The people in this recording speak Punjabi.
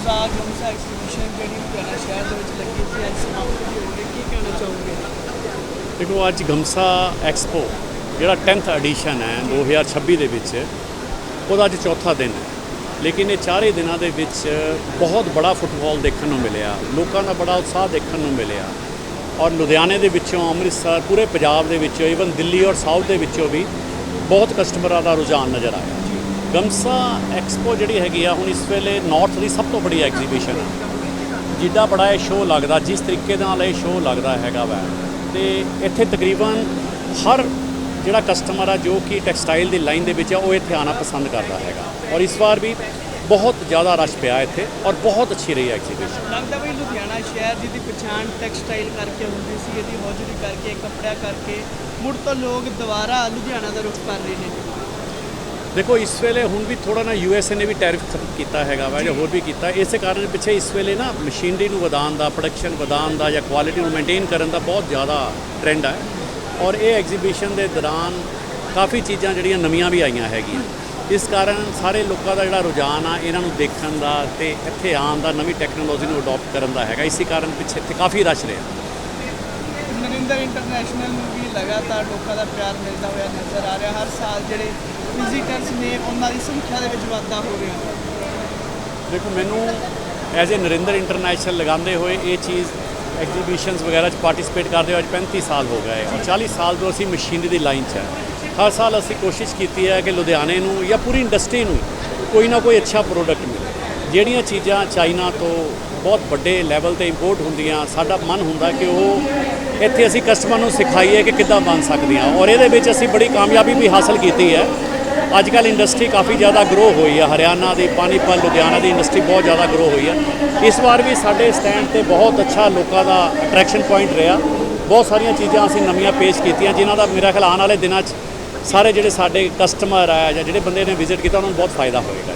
ਰੋਜ਼ਾ ਗਮਸਾ ਐਕਸੀਬਿਸ਼ਨ ਜਿਹੜੀ ਲੁਧਿਆਣਾ ਸ਼ਹਿਰ ਦੇ ਵਿੱਚ ਲੱਗੀ ਸੀ, ਅੱਜ ਸਮਾਪਤ ਹੋ। ਗਈ ਕੀ ਕਹਿਣਾ ਚਾਹੋਗੇ? ਦੇਖੋ, ਅੱਜ ਗਮਸਾ ਐਕਸਪੋ, ਜਿਹੜਾ 10th ਐਡੀਸ਼ਨ ਹੈ 2026 ਦੇ ਵਿੱਚ, ਉਹਦਾ ਅੱਜ ਚੌਥਾ ਦਿਨ ਹੈ। ਲੇਕਿਨ ਇਹ ਚਾਰੇ ਦਿਨਾਂ ਦੇ ਵਿੱਚ ਬਹੁਤ ਬੜਾ ਫੁੱਟਬਾਲ ਦੇਖਣ ਨੂੰ ਮਿਲਿਆ, ਲੋਕਾਂ ਦਾ ਬੜਾ ਉਤਸ਼ਾਹ ਦੇਖਣ ਨੂੰ ਮਿਲਿਆ। ਔਰ ਲੁਧਿਆਣੇ ਦੇ ਵਿੱਚੋਂ, ਅੰਮ੍ਰਿਤਸਰ, ਪੂਰੇ ਪੰਜਾਬ ਦੇ ਵਿੱਚੋਂ ਇਵਨ ਦਿੱਲੀ ਔਰ ਸਾਊਥ ਦੇ ਵਿੱਚੋਂ ਵੀ ਬਹੁਤ ਕਸਟਮਰਾਂ ਦਾ ਰੁਝਾਨ ਨਜ਼ਰ ਆਇਆ। ਗਮਸਾ ਐਕਸਪੋ ਜਿਹੜੀ ਹੈਗੀ ਆ, ਹੁਣ ਇਸ ਵੇਲੇ ਨਾਰਥ ਦੀ ਸਭ ਤੋਂ ਵੱਡੀ ਐਗਜ਼ੀਬਿਸ਼ਨ ਹੈ ਜਿੱਦਾਂ ਬੜਾ ਇਹ ਸ਼ੋਅ ਲੱਗਦਾ, ਜਿਸ ਤਰੀਕੇ ਦੇ ਨਾਲ ਇਹ ਸ਼ੋਅ ਲੱਗਦਾ ਹੈਗਾ ਵਾ। ਤੇ ਇੱਥੇ ਤਕਰੀਬਨ ਹਰ ਜਿਹੜਾ ਕਸਟਮਰ ਆ, ਜੋ ਕਿ ਟੈਕਸਟਾਈਲ ਦੀ ਲਾਈਨ ਦੇ ਵਿੱਚ ਆ, ਉਹ ਇੱਥੇ ਆਣਾ ਪਸੰਦ ਕਰਦਾ ਹੈਗਾ। ਔਰ ਇਸ ਵਾਰ ਵੀ ਬਹੁਤ ਜ਼ਿਆਦਾ ਰਸ਼ ਪਿਆ ਇੱਥੇ ਔਰ ਬਹੁਤ ਅੱਛੀ ਰਹੀ ਐਗਜ਼ੀਬਿਸ਼ਨ ਲੱਗਦਾ ਵੀ ਲੁਧਿਆਣਾ ਸ਼ਹਿਰ ਜਿਹਦੀ ਪਛਾਣ ਟੈਕਸਟਾਈਲ ਕਰਕੇ ਹੁੰਦੀ ਸੀ, ਇਹਦੀ ਹੌਜ਼ਰੀ ਕਰਕੇ, ਕੱਪੜਿਆਂ ਕਰਕੇ, ਮੁੜ ਤੋਂ ਲੋਕ ਦੁਬਾਰਾ ਲੁਧਿਆਣਾ ਦਾ ਰੁਖ ਕਰ ਰਹੇ ਨੇ। ਦੇਖੋ, ਇਸ ਵੇਲੇ ਹੁਣ ਵੀ ਥੋੜਾ ਨਾ ਯੂਐਸਏ ਨੇ ਵੀ ਟੈਰਿਫ ਖਤਮ ਕੀਤਾ ਹੈਗਾ ਵਾ, ਜਾਂ ਹੋਰ ਵੀ ਕੀਤਾ। ਇਸੇ ਕਾਰਨ ਪਿੱਛੇ ਇਸ ਵੇਲੇ ਨਾ ਮਸ਼ੀਨਰੀ ਨੂੰ ਵਧਾਉਣ ਦਾ ਪ੍ਰੋਡਕਸ਼ਨ ਵਧਾਉਣ ਦਾ ਜਾਂ ਕੁਆਲਿਟੀ ਨੂੰ ਮੇਨਟੇਨ ਕਰਨ ਦਾ ਬਹੁਤ ਜ਼ਿਆਦਾ ਟ੍ਰੈਂਡ ਹੈ ਔਰ ਇਹ ਐਗਜ਼ੀਬਿਸ਼ਨ ਦੇ ਦੌਰਾਨ ਕਾਫੀ ਚੀਜ਼ਾਂ ਜਿਹੜੀਆਂ ਨਵੀਆਂ ਵੀ ਆਈਆਂ ਹੈਗੀਆਂ। ਇਸ ਕਾਰਨ ਸਾਰੇ ਲੋਕਾਂ ਦਾ ਜਿਹੜਾ ਰੁਝਾਨ ਆ, ਇਹਨਾਂ ਨੂੰ ਦੇਖਣ ਦਾ ਤੇ ਇੱਥੇ ਆਉਣ ਦਾ, ਨਵੀਂ ਟੈਕਨੋਲੋਜੀ ਨੂੰ ਅਡਾਪਟ ਕਰਨ ਦਾ ਹੈਗਾ। ਇਸੇ ਕਾਰਨ ਪਿੱਛੇ ਇੱਥੇ ਕਾਫੀ ਰਸ਼ ਰਿਹਾ। ਨਰਿੰਦਰ ਇੰਟਰਨੈਸ਼ਨਲ ਨੂੰ ਵੀ ਲਗਾਤਾਰ ਲੋਕਾਂ ਦਾ ਪਿਆਰ ਮਿਲਦਾ ਹੋਇਆ ਨਜ਼ਰ ਆ ਰਿਹਾ। ਹਰ ਸਾਲ ਜਿਹੜੇ ਵਿਜ਼ਿਟਰਸ ਨੇ, ਉਹਨਾਂ ਦੀ ਸੰਖਿਆ ਦੇ ਵਿੱਚ ਵਾਧਾ ਹੋ ਰਿਹਾ। ਦੇਖੋ, ਮੈਨੂੰ ਐਜ਼ ਅ ਨਰਿੰਦਰ ਇੰਟਰਨੈਸ਼ਨਲ ਲਗਾਉਂਦੇ ਹੋਏ ਇਹ ਚੀਜ਼ ਐਗਜ਼ੀਬਿਸ਼ਨਸ ਵਗੈਰਾ 'ਚ ਪਾਰਟਿਸਿਪੇਟ ਕਰਦੇ ਹੋਏ ਅੱਜ 35 ਸਾਲ ਹੋ ਗਏ ਔਰ 40 ਸਾਲ ਤੋਂ ਅਸੀਂ ਮਸ਼ੀਨਰੀ ਦੀ ਲਾਈਨ 'ਚ ਹੈ। ਹਰ ਸਾਲ ਅਸੀਂ ਕੋਸ਼ਿਸ਼ ਕੀਤੀ ਹੈ ਕਿ ਲੁਧਿਆਣੇ ਨੂੰ ਜਾਂ ਪੂਰੀ ਇੰਡਸਟਰੀ ਨੂੰ ਕੋਈ ਨਾ ਕੋਈ ਅੱਛਾ ਪ੍ਰੋਡਕਟ ਮਿਲੇ। ਜਿਹੜੀਆਂ ਚੀਜ਼ਾਂ ਚਾਈਨਾ ਤੋਂ ਬਹੁਤ ਵੱਡੇ ਲੈਵਲ ਤੇ ਇੰਪੋਰਟ ਹੁੰਦੀਆਂ, ਸਾਡਾ ਮਨ ਹੁੰਦਾ ਕਿ ਉਹ ਇੱਥੇ ਅਸੀਂ ਕਸਟਮਰ ਨੂੰ ਸਿਖਾਈਏ ਕਿ ਕਿੱਦਾਂ ਬਣ ਸਕਦੀਆਂ। ਔਰ ਇਹਦੇ ਵਿੱਚ ਅਸੀਂ ਬੜੀ ਕਾਮਯਾਬੀ ਵੀ ਹਾਸਲ ਕੀਤੀ ਹੈ। ਅੱਜ ਕੱਲ ਇੰਡਸਟਰੀ ਕਾਫੀ ਜ਼ਿਆਦਾ ਗਰੋ ਹੋਈ ਹੈ ਹਰਿਆਣਾ ਦੀ ਪਾਣੀਪਤ ਲੁਧਿਆਣਾ ਦੀ ਇੰਡਸਟਰੀ ਬਹੁਤ ਜ਼ਿਆਦਾ ਗਰੋ ਹੋਈ ਹੈ ਇਸ ਵਾਰ ਵੀ ਸਾਡੇ ਸਟੈਂਡ ਤੇ ਬਹੁਤ ਅੱਛਾ ਲੋਕਾਂ ਦਾ ਅਟਰੈਕਸ਼ਨ ਪੁਆਇੰਟ ਰਿਹਾ। ਬਹੁਤ ਸਾਰੀਆਂ ਚੀਜ਼ਾਂ ਅਸੀਂ ਨਵੀਆਂ ਪੇਸ਼ ਕੀਤੀਆਂ, ਜਿਨ੍ਹਾਂ ਦਾ ਮੇਰਾ ਖਿਆਲ ਆਉਣ ਵਾਲੇ ਦਿਨਾਂ 'ਚ ਸਾਰੇ ਜਿਹੜੇ ਸਾਡੇ ਕਸਟਮਰ ਆ ਜਾਂ ਜਿਹੜੇ ਬੰਦੇ ਨੇ ਵਿਜ਼ਿਟ ਕੀਤਾ, ਉਹਨਾਂ ਨੂੰ ਬਹੁਤ ਫਾਇਦਾ ਹੋਏਗਾ।